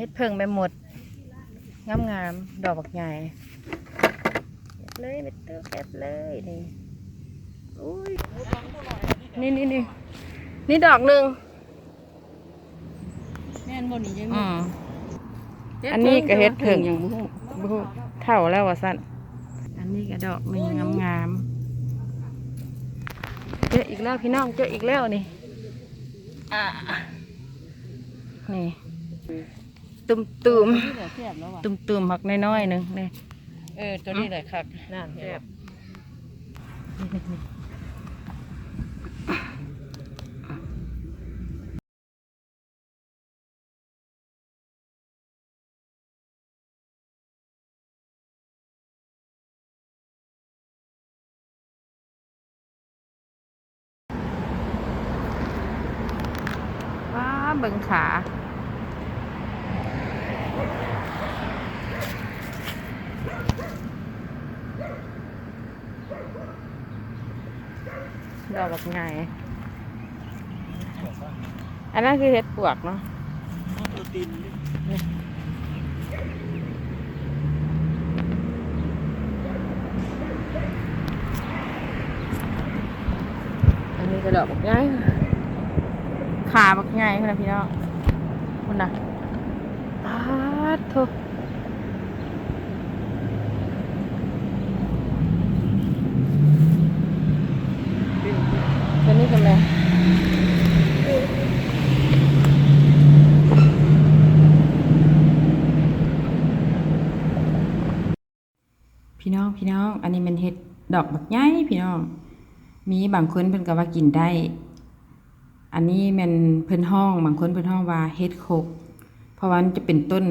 ฮ็ดเพิ่งไปหมด งามงามๆดอกบักใหญ่เก็บเลยไปเติมเก็บเลยนี่อุ้ยนี่นี่นี่นี่ดอกหนึ่งแม่นบ่นี่ยังอืมอันนี้ก็เฮ็ดเพิ่งอย่างบ่ฮู้บฮูเท่าแล้วว่าสั้นอันนี้ก็ดอกหนึ่งงามงามๆเจออีกแล้วพี่น้องเจออีกแล้วนี่อ่านี่ ตุ่มตุ่มนี่แหละแซ่บแล้วว่ะตุ่มตุ่มๆหักน้อยๆหนึ่งนี่เออตัวนี้แหละครับนั่นแซ่บว้าเบิ่งขา ดอกแบบไงอันนั้นคือเห็ดปวกเนาะอันนี้ก็ดอกแบบไงขาแบบไงคุณนะพี่น้องคุณนะอาทตัวนี้กันเลยพี่น้ อง อันนี้มันเห็ดดอกบักใหญ่พี่น้อง มีบางคนเพิ่นก็ว่ากินได้ อันนี้มันเพิ่นห้อง บางคนเพิ่นห้องว่าเฮ็ดโคกเพราะว่ามันจะเป็นต้น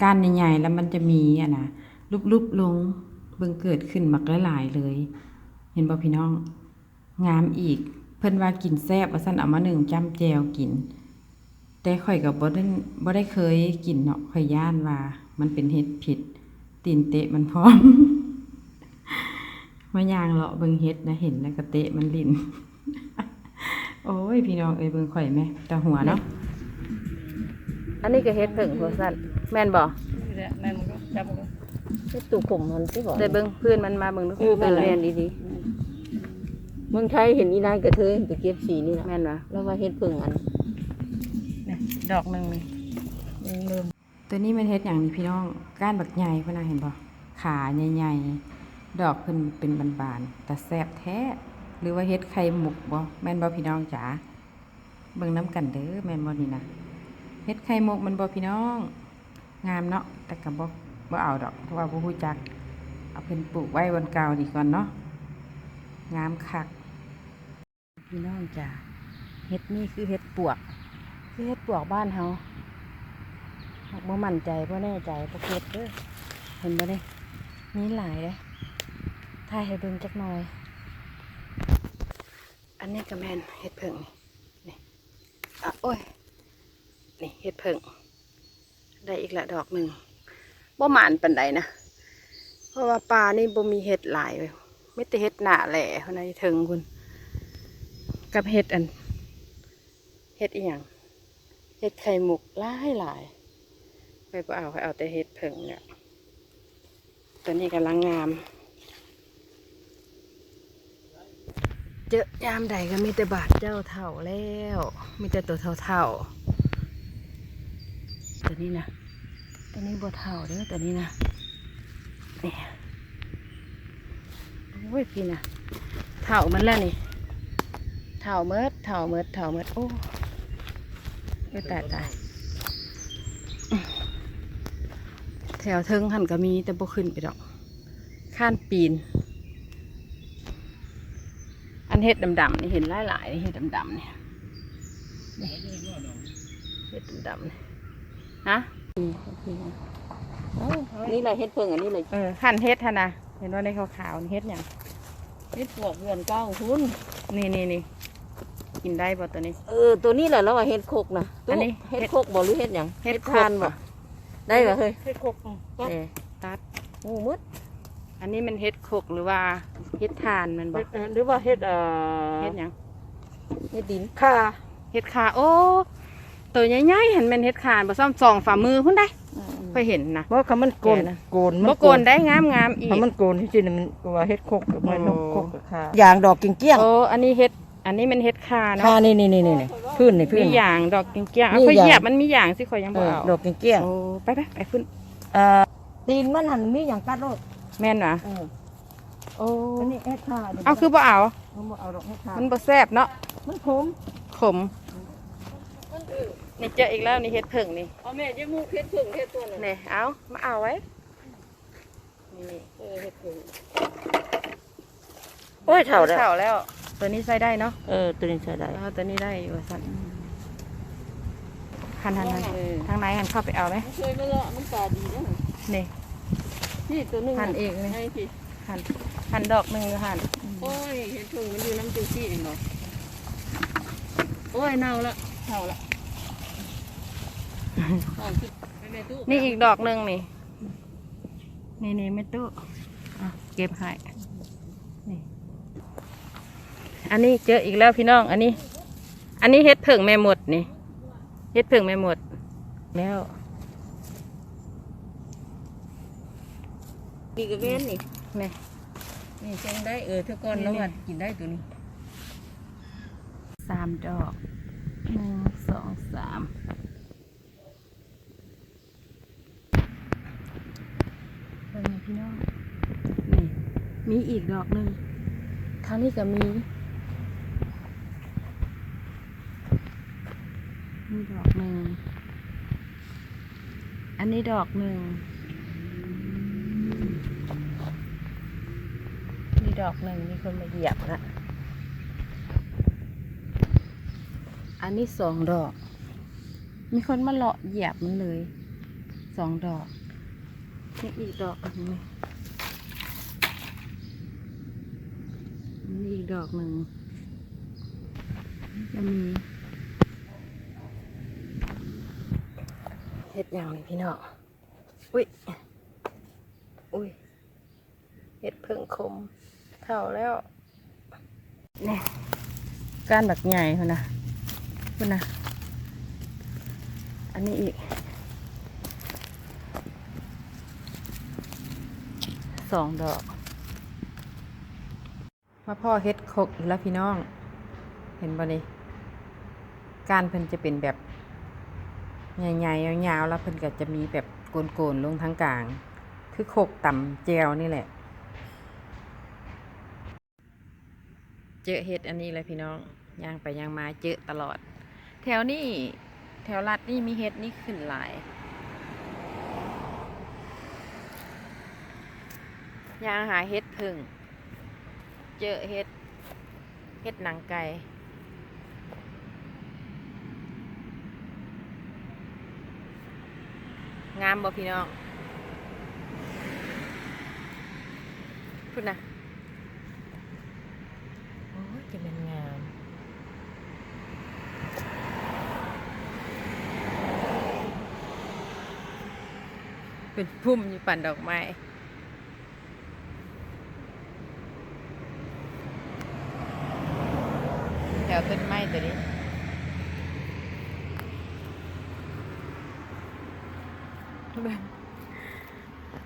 ก้านใหญ่ๆแล้วมันจะมีอะนะรูปๆลงเบิ่งเกิดขึ้นมักหลายๆเลย เห็นบ่พี่น้อง งามอีก เพิ่นว่ากินแซ่บว่าซั่นเอามาหนึ่งจ้ำแจวกิน แต่ข่อยก็บ่ได้บ่ได้เคยกินเนาะข่อยย่านว่า มันเป็นเฮ็ดผิดตีนเตะมันพร้อม มาย่างเลาะเบิ่งเฮ็ดนะเห็นแล้วก็เตะมันลิ้นโอ้ยพี่น้องเอ้ยเบิ่งข่อยแม่ตาหัวเนาะอันนี้ก็เฮ็ดเพิ่งหัวสั้นแม่นบ่นี่แหละแม่นมันก็จับมันก็เฮ็ดตุกผมมันสิบ่ได้เบิ่งเพื่อนมันมาเบิ่งดูเออเออแม่แม่นนดีเมืองไทยเห็นอีนางกระเทยไปเก็บสีนี่ๆนะแม่นบ่แล้วว่าเฮ็ดเพิ่งอันนี่ดอกหนึงนี่เริ่มตัวนี้มันเฮ็ดหยังนี่พี่น้องก้านบักใหญ่พุ่นน่ะเห็นบ่ขาใหญ่ๆ ดอกเพิ่นเป็นบานๆแต่แซ่บแท้ หรือว่าเฮ็ดไข่หมกบ่แม่นบ่พี่น้องจ๋าเบิ่งน้ำกันเด้อแม่นบ่นี่นะเฮ็ดไข่หมกมันบ่พี่น้อง งามเนาะแต่ก็บ่บ่เอาดอก เพราะว่าบ่ฮู้จัก เอาเพิ่นปลูกไว้บนเก่าดีก่อนเนาะงามคัก พี่น้องจ๋าเฮ็ดนี่คือเฮ็ดปวกคือเฮ็ดปวกบ้านเฮาบ่มั่นใจบ่แน่ใจบ่เก็บเด้อเห็นบ่เด้มีหลายเด้ ถ่ายให้เบิ่งจักหน่อย อันนี้ก็แม่นเฮ็ดเพิ่งนี่นี่อะโอ้ย นี่เฮ็ดเพิ่งได้อีกละดอกหนึ่งบ่หมานปานใดนะ เพราะว่าปลานี่บ่มีเห็ดหลายเว้ยไม่แต่เห็ดหนาแหล่เท่านั้นถึงคุณ กับเห็ดอัน เห็ดอีหยังเห็ดไข่หมกหลายหลายไปบ่เอาไปเอาแต่เห็ดเผิงเนี่ยตัวนี้กำลังงาม เจอยามใดก็มีแต่บาดเจ้าเท่าแล้ว มีแต่ตัวเท่าๆตัวนี้นะตัวนี้บ่เท่าเด้อตัวนี้นะนี่โอ้ยพี่นะเถามันแล้วนี่เถาเมิดเถาเมิดเถาเมิดโอ้ยตายตายแถวเทิงหันก็มีแต่บ่ขึ้นไปดอกข้านปีน นเห็ดดำๆนี่เห็นหลายๆนี่เห็ดดำๆเนี่ยนี่เห็ดดำๆนี่ฮะเอ้านี่แหละเฮ็ดเพิ่งอันนี้เลยเออขั้นเฮ็ดท่านะเห็นว่าในขาวๆนี่เฮ็ดหยังเฮ็ดปวกเรือนเก้าคุณนี่นี่นี่กินได้ป่ะตัวนี้ เออตัวนี้แหละแล้วว่าเฮ็ดโคกนะอันนี้เฮ็ดโคกบ่หรือเฮ็ดหยังเฮ็ดโคกทานบ่ได้บ่เฮ้ยเฮ็ดครกอืมก็เออตัดโอ้มืด อันนี้มันเฮ็ดขกหรือว่าเฮ็ดทานมันบ่เฮ็ดเอ่อหรือว่าเฮ็ดเอ่อเฮ็ดหยังเฮ็ดดินข่าเฮ็ดขาโอ้ตัวใหญ่ๆเห็นแม่นเฮ็ดคานบ่ซ่อมสองฝ่ามือพุ่นได้เคยเห็นนะเพราะคำมันโกนแก่นะโกนบ่โกนได้งามๆอีกคำมันโกนที่จริงมันก็ว่าเฮ็ดโคกกับมันโอ้โคกกับขาอย่างดอกเกี้ยงโอ้อันนี้เฮ็ดอันนี้มันเฮ็ดคาๆเนาะขานี่นี่นี่นี่พื้นนี่พื้นมีอย่างดอกเกี้ยงๆเอามีค่อยอย่างเหยียบมันมีอย่างสิข่อยยังเอบ่อเอาดอกเกี้ยงโอ้ไปไปไปขึ้นๆเอ่อตีนมันหันมีอย่างกัดโลด แม่นหวะเออโอ้อันนี้เฮ็ดขาเอาคือบ่เอาเอาบ่เอาดอกเฮ็ดขามันบ่แซ่บเนาะ มันขมขม นี่เจออีกแล้วนี่เฮ็ดผึ่งนี่เอาแม่จะมูกเฮ็ดผึ่งเฮ็ดตัวนั้นนี่เอามาเอาไว้ นี่เออเฮ็ดผึ่งโอ้ยเท่าแล้วเท่าแล้ว ตัวนี้ใส่ได้เนาะเออตัวนี้ใช้ได้ เออตัวนี้ได้อยู่ว่าซั่นหันหันหันเออทางไหนหันเข้าไปเอาไหมเคยมาละมันตาดีนะนี่ นี่ตัวหนึงหั่นเองเลยไอ้ที่หันหันดอกหนึ่งหันโอ้ยเฮ็ดผึ่งมันอยู่น้ำจังซี่เองเนาะโอ้ยเน่าละเน่าละเอาสิไปแม่ตู้นี่อีกดอกหนึ่งนี่ นี่นี่ไม่ตู้อะเก็บให้นี่อันนี้เจออีกแล้วพี่น้อง อันนี้ อันนี้เฮ็ดเผิงแม่หมดนี่ เฮ็ดเผิงแม่หมด แล้ว นี่ก็เว้นนี่นี่นี่เซ็งได้เออเท่าก่อนแล้วว่ากินได้ตัวนี้สามดอกหนึ่งสองสามเป็นไงพี่น้องนี่มีอีกดอกหนึ่งทางนี้ก็มีนี่ดอกหนึ่งอันนี้ดอกหนึ่ง นี่ ดอกหนึ่งมีคนมาเหยียบละอันนี้สองดอก มีคนมาเลาะเหยียบมันเลยสองดอกนี่อีกดอกหนึ่งนี่นี่อีกดอกหนึ่งจะมีเห็ดอย่างนี้พี่น้องอุ้ยอุ้ยเห็ดเพิ่งคม ท่าแล้วนี่ก้านบักใหญ่คนนะคนนะอันนี้อีกสองดอก มาพ่อเฮ็ดคกอีกแล้วพี่น้อง เห็นบ่นี่กานเพิ่นจะเป็นแบบใหญ่ๆยาวๆแล้วเพิ่นก็จะมีแบบโกนๆลงทั้งกลาง คือโคกต่ำแจวนี่แหละ เจอเห็ดอันนี้เลยพี่น้องย่างไปย่างมาเจอตลอด แถวนี้แถวลัดนี่มีเห็ดนี่ขึ้นหลายย่างหาเห็ดพึ่ง เจอเห็ดเห็ดหนังไก่งามบ่พี่น้องพูดนะโอ้ยจะ เป็นงามเป็นพุ่มอยู่ปั่นดอกไม้แถวต้นไม้ตัวนี้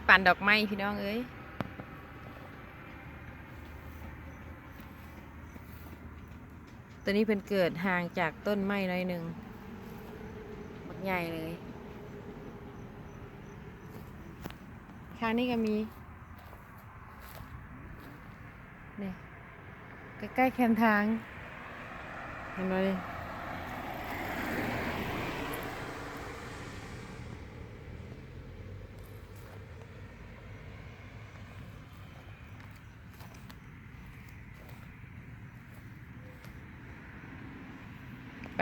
ปั่นดอกไม้พี่น้องเอ้ย ตัวนี้เป็นเกิดห่างจากต้นไม้น้อยหนึ่งบักใหญ่เลย ข้างนี้ก็มีนี่ใกล้ๆแคมทาง เห็นไหม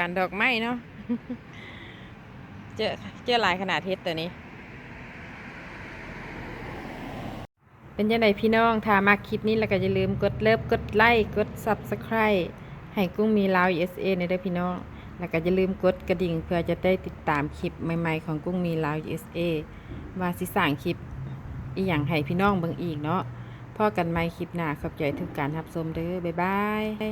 ปานดอกไม้เนาะเจอเจอหลายขนาดเฮ็ดตัวนี้ เป็นยังไงพี่น้องถ้ามาคลิปนี้แล้วก็อย่าลืมกดเลิฟกดไลค์กด Subscribe ให้กุ้งมีลาว USA ในเด้อพี่น้อง แล้วก็อย่าลืมกดกระดิ่งเพื่อจะได้ติดตามคลิปใหม่ๆของกุ้งมีลาว USA ว่าสิสร้างคลิปอีหยังให้พี่น้องเบิ่งอีกเนาะพอกันใหม่คลิปหน้าขอบใจทุกการรับชมเด้อบ๊ายบาย